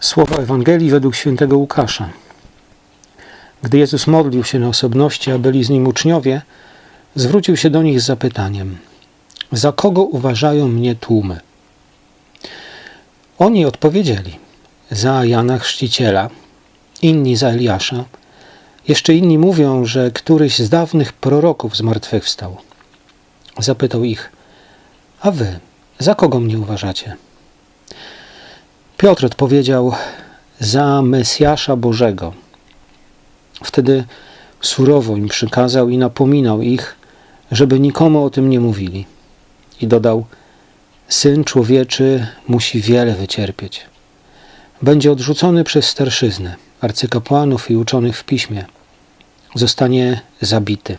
Słowa Ewangelii według świętego Łukasza. Gdy Jezus modlił się na osobności, a byli z nim uczniowie, zwrócił się do nich z zapytaniem: Za kogo uważają mnie tłumy? Oni odpowiedzieli: Za Jana Chrzciciela, inni za Eliasza, jeszcze inni mówią, że któryś z dawnych proroków zmartwychwstał. Zapytał ich: A wy, za kogo mnie uważacie? Piotr odpowiedział: Za Mesjasza Bożego. Wtedy surowo im przykazał i napominał ich, żeby nikomu o tym nie mówili. I dodał: Syn człowieczy musi wiele wycierpieć. Będzie odrzucony przez starszyznę, arcykapłanów i uczonych w piśmie. Zostanie zabity.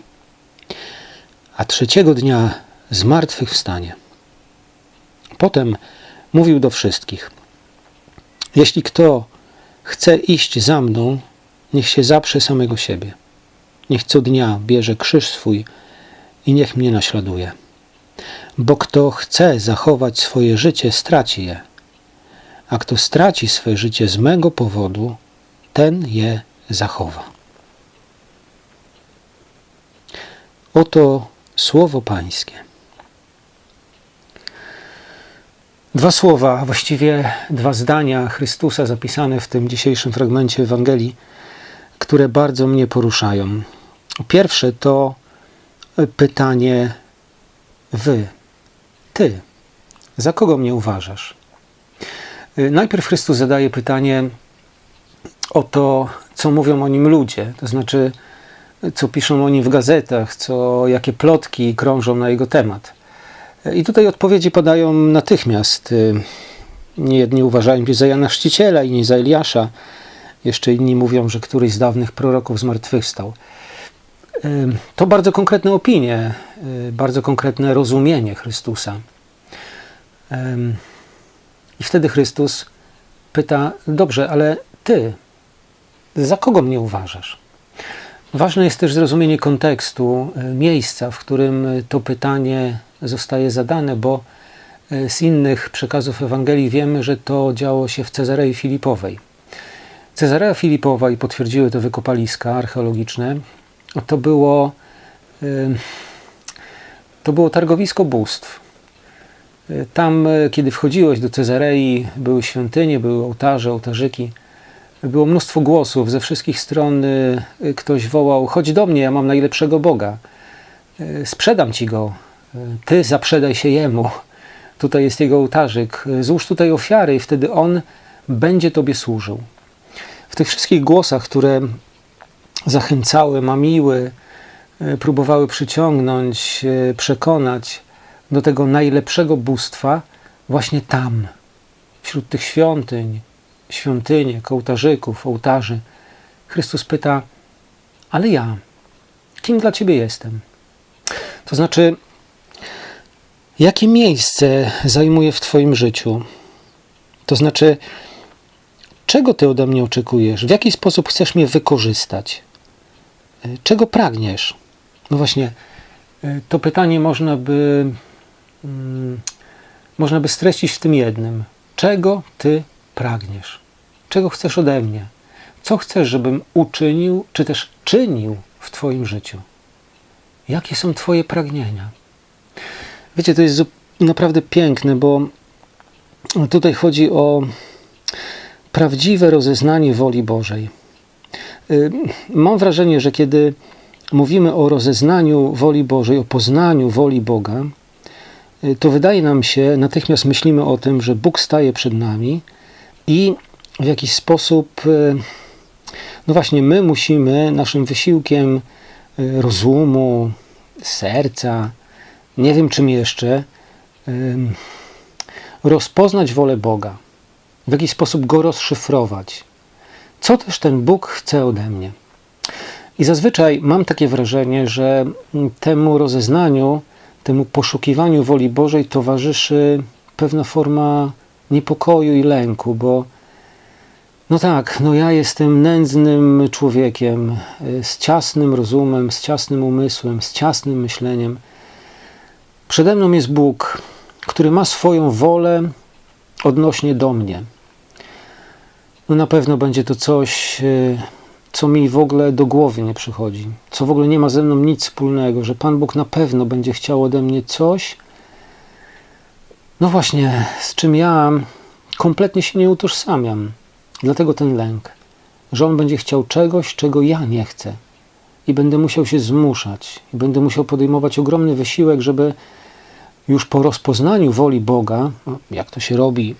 A trzeciego dnia z martwych wstanie. Potem mówił do wszystkich: Jeśli kto chce iść za mną, niech się zaprze samego siebie. Niech co dnia bierze krzyż swój i niech mnie naśladuje. Bo kto chce zachować swoje życie, straci je. A kto straci swoje życie z mego powodu, ten je zachowa. Oto słowo Pańskie. Dwa słowa, właściwie dwa zdania Chrystusa zapisane w tym dzisiejszym fragmencie Ewangelii, które bardzo mnie poruszają. Pierwsze to pytanie Wy, Ty, za kogo mnie uważasz? Najpierw Chrystus zadaje pytanie o to, co mówią o nim ludzie, to znaczy, co piszą o nim w gazetach, co, jakie plotki krążą na jego temat. I tutaj odpowiedzi podają natychmiast. Nie jedni uważają się za Jana Chrzciciela, inni za Eliasza. Jeszcze inni mówią, że któryś z dawnych proroków zmartwychwstał. To bardzo konkretne opinie, bardzo konkretne rozumienie Chrystusa. I wtedy Chrystus pyta: Dobrze, ale ty, za kogo mnie uważasz? Ważne jest też zrozumienie kontekstu, miejsca, w którym to pytanie zostaje zadane, bo z innych przekazów Ewangelii wiemy, że to działo się w Cezarei Filipowej. Cezarea Filipowa, i potwierdziły to wykopaliska archeologiczne, to było, to było targowisko bóstw. Tam, kiedy wchodziłeś do Cezarei, były świątynie, były ołtarze, ołtarzyki. Było mnóstwo głosów ze wszystkich stron. Ktoś wołał: Chodź do mnie, ja mam najlepszego Boga. Sprzedam ci go. Ty zaprzedaj się jemu. Tutaj jest jego ołtarzyk. Złóż tutaj ofiary, i wtedy on będzie tobie służył. W tych wszystkich głosach, które zachęcały, mamiły, próbowały przyciągnąć, przekonać do tego najlepszego bóstwa, właśnie tam, wśród tych świątyń, świątyniek, ołtarzyków, ołtarzy, Chrystus pyta: Ale ja, kim dla ciebie jestem? To znaczy, jakie miejsce zajmuję w Twoim życiu? To znaczy, czego Ty ode mnie oczekujesz? W jaki sposób chcesz mnie wykorzystać? Czego pragniesz? No właśnie, to pytanie można by, hmm, można by streścić w tym jednym. Czego Ty pragniesz? Czego chcesz ode mnie? Co chcesz, żebym uczynił, czy też czynił w Twoim życiu? Jakie są Twoje pragnienia? Wiecie, to jest naprawdę piękne, bo tutaj chodzi o prawdziwe rozeznanie woli Bożej. Mam wrażenie, że kiedy mówimy o rozeznaniu woli Bożej, o poznaniu woli Boga, to wydaje nam się, natychmiast myślimy o tym, że Bóg staje przed nami i w jakiś sposób, no właśnie, my musimy naszym wysiłkiem rozumu, serca, nie wiem czym jeszcze, rozpoznać wolę Boga, w jakiś sposób go rozszyfrować. Co też ten Bóg chce ode mnie? I zazwyczaj mam takie wrażenie, że temu rozeznaniu, temu poszukiwaniu woli Bożej towarzyszy pewna forma niepokoju i lęku, bo no tak, no ja jestem nędznym człowiekiem z ciasnym rozumem, z ciasnym umysłem, z ciasnym myśleniem. Przede mną jest Bóg, który ma swoją wolę odnośnie do mnie. no na pewno będzie to coś, y, co mi w ogóle do głowy nie przychodzi, co w ogóle nie ma ze mną nic wspólnego, że Pan Bóg na pewno będzie chciał ode mnie coś, no właśnie, z czym ja kompletnie się nie utożsamiam. Dlatego ten lęk, że On będzie chciał czegoś, czego ja nie chcę. I będę musiał się zmuszać, i będę musiał podejmować ogromny wysiłek, żeby już po rozpoznaniu woli Boga, no, jak to się robi,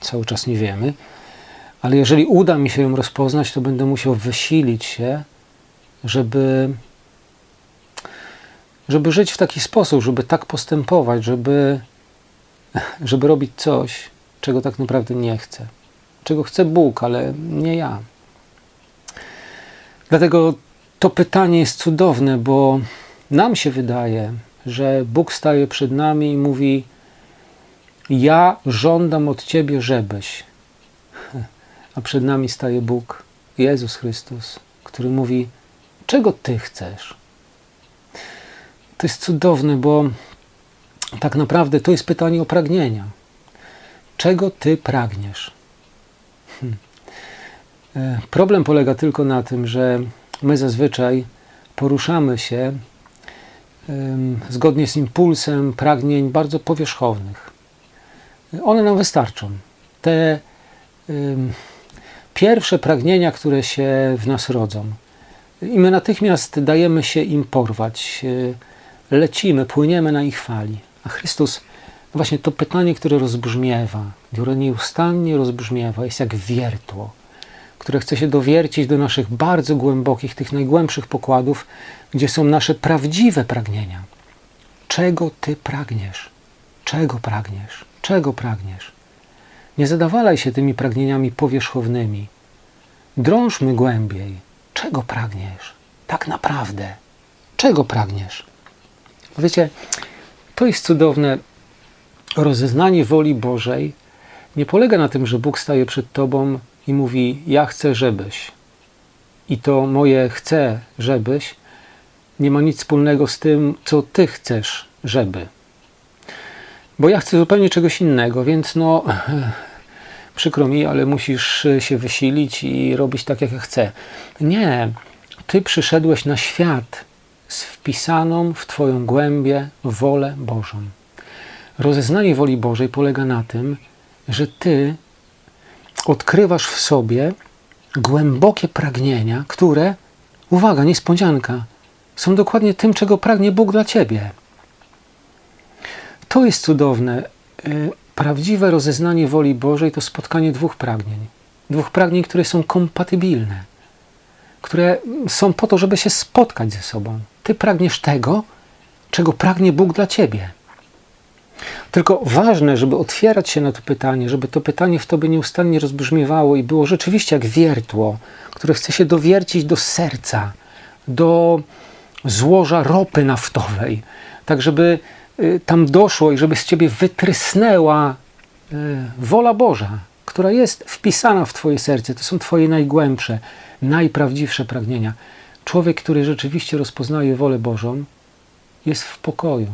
cały czas nie wiemy, ale jeżeli uda mi się ją rozpoznać, to będę musiał wysilić się, żeby, żeby żyć w taki sposób, żeby tak postępować, żeby, żeby robić coś, czego tak naprawdę nie chcę. Czego chce Bóg, ale nie ja. Dlatego to pytanie jest cudowne, bo nam się wydaje, że Bóg staje przed nami i mówi: Ja żądam od ciebie, żebyś. A przed nami staje Bóg, Jezus Chrystus, który mówi: Czego ty chcesz? To jest cudowne, bo tak naprawdę to jest pytanie o pragnienia. Czego ty pragniesz? Hm. E, problem polega tylko na tym, że my zazwyczaj poruszamy się zgodnie z impulsem pragnień bardzo powierzchownych. One nam wystarczą. Te pierwsze pragnienia, które się w nas rodzą. I my natychmiast dajemy się im porwać. E, lecimy, płyniemy na ich fali. A Chrystus, właśnie to pytanie, które rozbrzmiewa, które nieustannie rozbrzmiewa, jest jak wiertło, które chce się dowiercić do naszych bardzo głębokich, tych najgłębszych pokładów, gdzie są nasze prawdziwe pragnienia. Czego Ty pragniesz? Czego pragniesz? Czego pragniesz? Nie zadawalaj się tymi pragnieniami powierzchownymi. Drążmy głębiej. Czego pragniesz? Tak naprawdę. Czego pragniesz? Wiecie, to jest cudowne. Rozeznanie woli Bożej nie polega na tym, że Bóg staje przed Tobą i mówi: Ja chcę, żebyś. I to moje chcę, żebyś nie ma nic wspólnego z tym, co Ty chcesz, żeby. Bo ja chcę zupełnie czegoś innego, więc no, przykro mi, ale musisz się wysilić i robić tak, jak ja chcę. Nie, Ty przyszedłeś na świat z wpisaną w Twoją głębię wolę Bożą. Rozeznanie woli Bożej polega na tym, że Ty odkrywasz w sobie głębokie pragnienia, które, uwaga, niespodzianka, są dokładnie tym, czego pragnie Bóg dla Ciebie. To jest cudowne. Y, prawdziwe rozeznanie woli Bożej to spotkanie dwóch pragnień. Dwóch pragnień, które są kompatybilne, które są po to, żeby się spotkać ze sobą. Ty pragniesz tego, czego pragnie Bóg dla Ciebie. Tylko ważne, żeby otwierać się na to pytanie, żeby to pytanie w tobie nieustannie rozbrzmiewało i było rzeczywiście jak wiertło, które chce się dowiercić do serca, do złoża ropy naftowej, tak żeby y, tam doszło i żeby z ciebie wytrysnęła y, wola Boża, która jest wpisana w twoje serce. To są twoje najgłębsze, najprawdziwsze pragnienia. Człowiek, który rzeczywiście rozpoznaje wolę Bożą, jest w pokoju.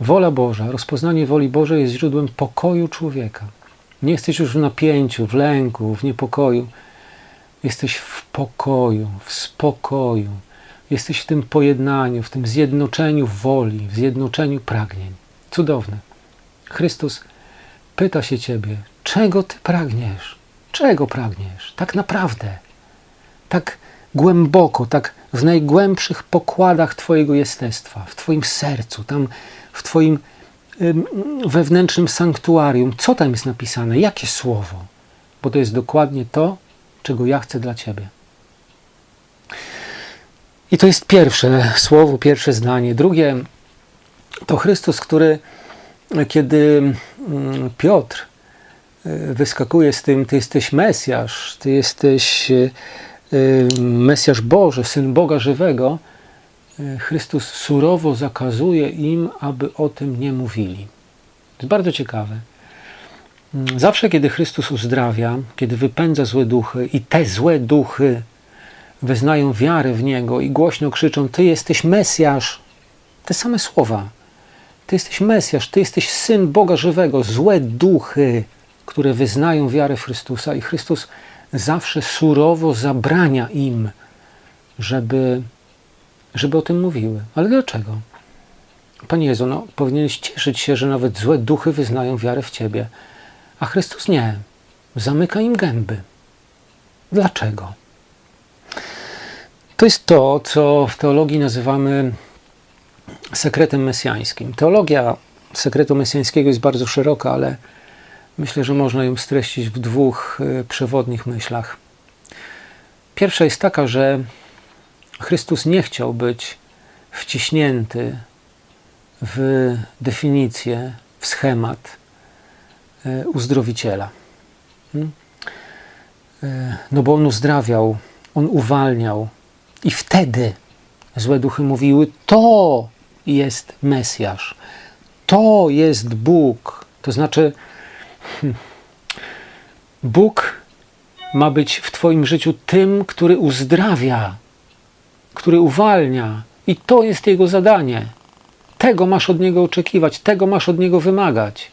Wola Boża, rozpoznanie woli Bożej jest źródłem pokoju człowieka. Nie jesteś już w napięciu, w lęku, w niepokoju. Jesteś w pokoju, w spokoju. Jesteś w tym pojednaniu, w tym zjednoczeniu woli, w zjednoczeniu pragnień. Cudowne. Chrystus pyta się ciebie, czego ty pragniesz? Czego pragniesz? Tak naprawdę. Tak głęboko, tak w najgłębszych pokładach Twojego jestestwa, w Twoim sercu, tam w Twoim wewnętrznym sanktuarium. Co tam jest napisane? Jakie słowo? Bo to jest dokładnie to, czego ja chcę dla Ciebie. I to jest pierwsze słowo, pierwsze zdanie. Drugie to Chrystus, który, kiedy Piotr e, wyskakuje z tym, Ty jesteś Mesjasz, Ty jesteś e, e, Mesjasz Boży, Syn Boga żywego, Chrystus surowo zakazuje im, aby o tym nie mówili. To jest bardzo ciekawe. Zawsze, kiedy Chrystus uzdrawia, kiedy wypędza złe duchy i te złe duchy wyznają wiarę w Niego i głośno krzyczą: Ty jesteś Mesjasz. Te same słowa. Ty jesteś Mesjasz, Ty jesteś Syn Boga żywego. Złe duchy które wyznają wiarę w Chrystusa i Chrystus zawsze surowo zabrania im, żeby, żeby o tym mówiły. Ale dlaczego? Panie Jezu, no, powinieneś cieszyć się, że nawet złe duchy wyznają wiarę w Ciebie, a Chrystus nie. Zamyka im gęby. Dlaczego? To jest to, co w teologii nazywamy sekretem mesjańskim. Teologia sekretu mesjańskiego jest bardzo szeroka, ale myślę, że można ją streścić w dwóch y, przewodnich myślach. Pierwsza jest taka, że Chrystus nie chciał być wciśnięty w definicję, w schemat y, uzdrowiciela. Hmm? Y, no bo on uzdrawiał, on uwalniał, i wtedy złe duchy mówiły: To jest Mesjasz, to jest Bóg. To znaczy, hmm, Bóg ma być w Twoim życiu tym, który uzdrawia, który uwalnia, i to jest Jego zadanie. Tego masz od Niego oczekiwać, tego masz od Niego wymagać.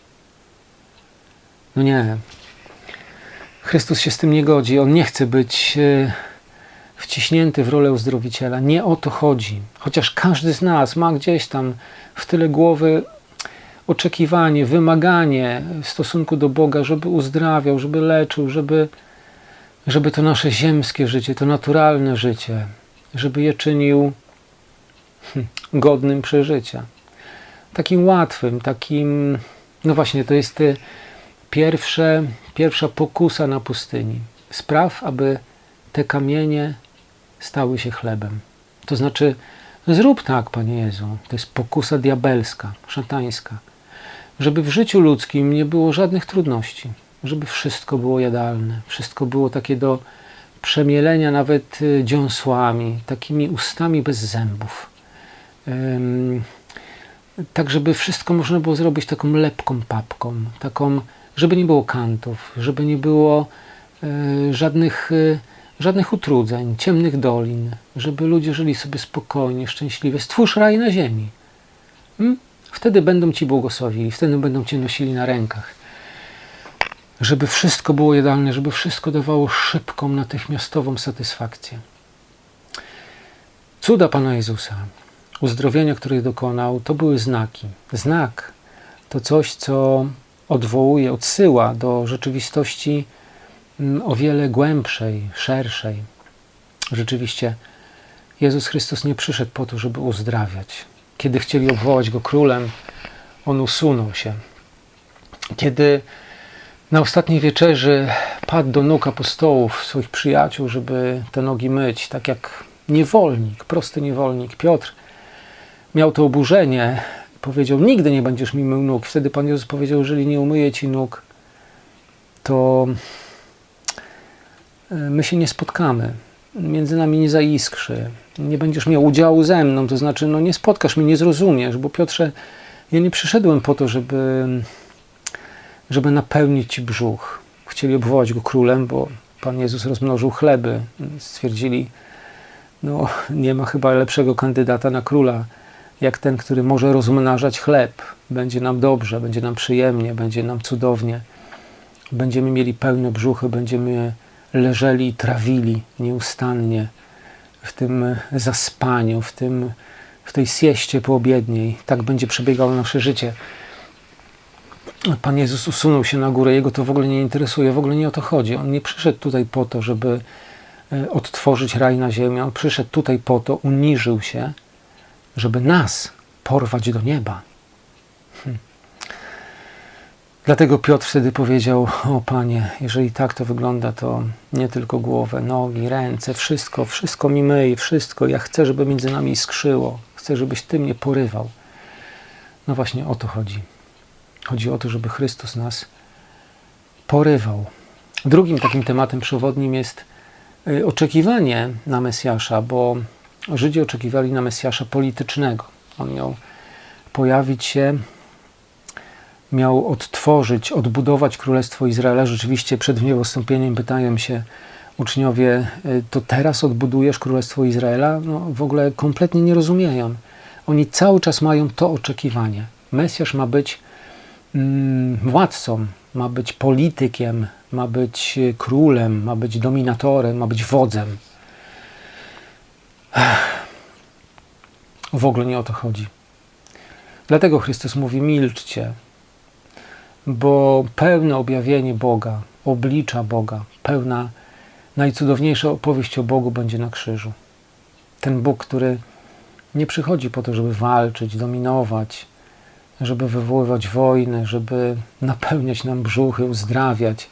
No nie. Chrystus się z tym nie godzi. On nie chce być e, wciśnięty w rolę uzdrowiciela. Nie o to chodzi. Chociaż każdy z nas ma gdzieś tam w tyle głowy oczekiwanie, wymaganie w stosunku do Boga, żeby uzdrawiał, żeby leczył, żeby, żeby to nasze ziemskie życie, to naturalne życie, żeby je czynił hm, godnym przeżycia. Takim łatwym, takim, no właśnie, to jest pierwsze, pierwsza pokusa na pustyni. Spraw, aby te kamienie stały się chlebem. To znaczy, zrób tak, Panie Jezu. To jest pokusa diabelska, szatańska. Żeby w życiu ludzkim nie było żadnych trudności, żeby wszystko było jadalne, wszystko było takie do przemielenia nawet y, dziąsłami, takimi ustami bez zębów. Tak, żeby wszystko można było zrobić taką lepką papką, taką, żeby nie było kantów, żeby nie było y, żadnych y, żadnych utrudzeń, ciemnych dolin, żeby ludzie żyli sobie spokojnie, szczęśliwie. Stwórz raj na ziemi. Hmm? Wtedy będą Ci błogosławili, wtedy będą Cię nosili na rękach. Żeby wszystko było jadalne, żeby wszystko dawało szybką, natychmiastową satysfakcję. Cuda Pana Jezusa, uzdrowienia, których dokonał, to były znaki. Znak to coś, co odwołuje, odsyła do rzeczywistości Mm, o wiele głębszej, szerszej. Rzeczywiście Jezus Chrystus nie przyszedł po to, żeby uzdrawiać. Kiedy chcieli obwołać go królem, on usunął się. Kiedy na ostatniej wieczerzy padł do nóg apostołów, swoich przyjaciół, żeby te nogi myć, tak jak niewolnik, prosty niewolnik, Piotr, miał to oburzenie, powiedział: Nigdy nie będziesz mi mył nóg. Wtedy Pan Jezus powiedział: Jeżeli nie umyję ci nóg, to E, my się nie spotkamy. Między nami nie zaiskrzy. Nie będziesz miał udziału ze mną, to znaczy, no nie spotkasz mnie, nie zrozumiesz, bo Piotrze, ja nie przyszedłem po to, żeby, żeby napełnić brzuch. Chcieli obwołać go królem, bo Pan Jezus rozmnożył chleby. Stwierdzili, no nie ma chyba lepszego kandydata na króla, jak ten, który może rozmnażać chleb. Będzie nam dobrze, będzie nam przyjemnie, będzie nam cudownie. Będziemy mieli pełne brzuchy, będziemy leżeli i trawili nieustannie w tym zaspaniu, w, tym, w tej sieście poobiedniej. Tak będzie przebiegało nasze życie. Pan Jezus usunął się na górę, jego to w ogóle nie interesuje, w ogóle nie o to chodzi. On nie przyszedł tutaj po to, żeby e, odtworzyć raj na ziemi. On przyszedł tutaj po to, uniżył się, żeby nas porwać do nieba. Hm. Dlatego Piotr wtedy powiedział: O Panie, jeżeli tak to wygląda, to nie tylko głowę, nogi, ręce, wszystko, wszystko mi myj, wszystko. Ja chcę, żeby między nami skrzyło. Chcę, żebyś Ty mnie porywał. No właśnie o to chodzi. Chodzi o to, żeby Chrystus nas porywał. Drugim takim tematem przewodnim jest y, oczekiwanie na Mesjasza, bo Żydzi oczekiwali na Mesjasza politycznego. On miał pojawić się miał odtworzyć, odbudować Królestwo Izraela. Rzeczywiście przed niewostąpieniem pytają się uczniowie, y, to teraz odbudujesz Królestwo Izraela? No, w ogóle kompletnie nie rozumieją. Oni cały czas mają to oczekiwanie. Mesjasz ma być władcą, ma być politykiem, ma być e, królem, ma być dominatorem, ma być wodzem. W ogóle nie o to chodzi. Dlatego Chrystus mówi: milczcie, bo pełne objawienie Boga, oblicza Boga, pełna, najcudowniejsza opowieść o Bogu będzie na krzyżu. Ten Bóg, który nie przychodzi po to, żeby walczyć, dominować, żeby wywoływać wojny, żeby napełniać nam brzuchy, uzdrawiać,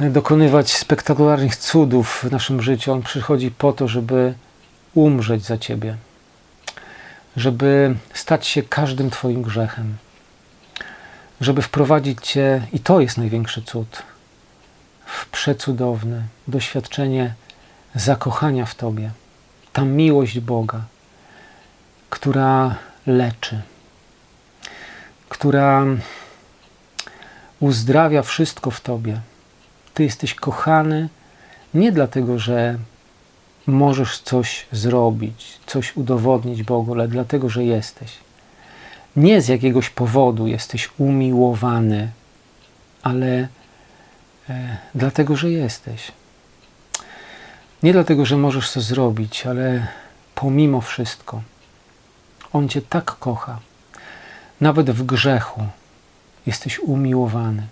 dokonywać spektakularnych cudów w naszym życiu. On przychodzi po to, żeby umrzeć za Ciebie, żeby stać się każdym Twoim grzechem, żeby wprowadzić Cię, i to jest największy cud, w przecudowne doświadczenie zakochania w Tobie. Ta miłość Boga, która leczy, która uzdrawia wszystko w Tobie. Ty jesteś kochany nie dlatego, że możesz coś zrobić, coś udowodnić Bogu, ale dlatego, że jesteś. Nie z jakiegoś powodu jesteś umiłowany, ale e, dlatego, że jesteś. Nie dlatego, że możesz to zrobić, ale pomimo wszystko. On Cię tak kocha. Nawet w grzechu jesteś umiłowany.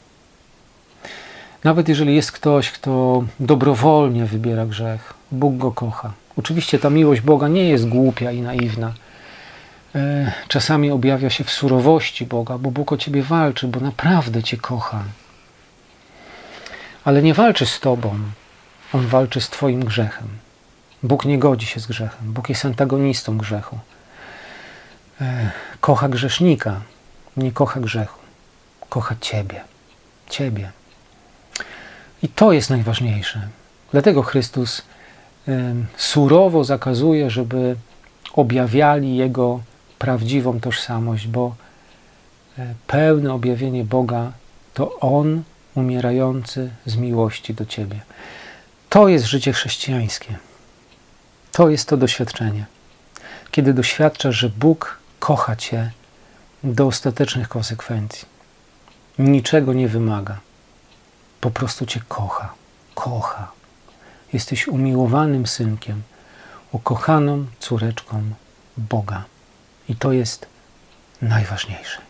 Nawet jeżeli jest ktoś, kto dobrowolnie wybiera grzech, Bóg go kocha. Oczywiście ta miłość Boga nie jest głupia i naiwna. E, Czasami objawia się w surowości Boga, bo Bóg o ciebie walczy, bo naprawdę cię kocha. Ale nie walczy z tobą, on walczy z twoim grzechem. Bóg nie godzi się z grzechem. Bóg jest antagonistą grzechu. E, Kocha grzesznika, nie kocha grzechu. Kocha ciebie. Ciebie. I to jest najważniejsze. Dlatego Chrystus surowo zakazuje, żeby objawiali Jego prawdziwą tożsamość, bo e, pełne objawienie Boga to On umierający z miłości do Ciebie. To jest życie chrześcijańskie. To jest to doświadczenie. Kiedy doświadczasz, że Bóg kocha Cię do ostatecznych konsekwencji. Niczego nie wymaga. Po prostu Cię kocha. Kocha. Jesteś umiłowanym synkiem, ukochaną córeczką Boga. I to jest najważniejsze.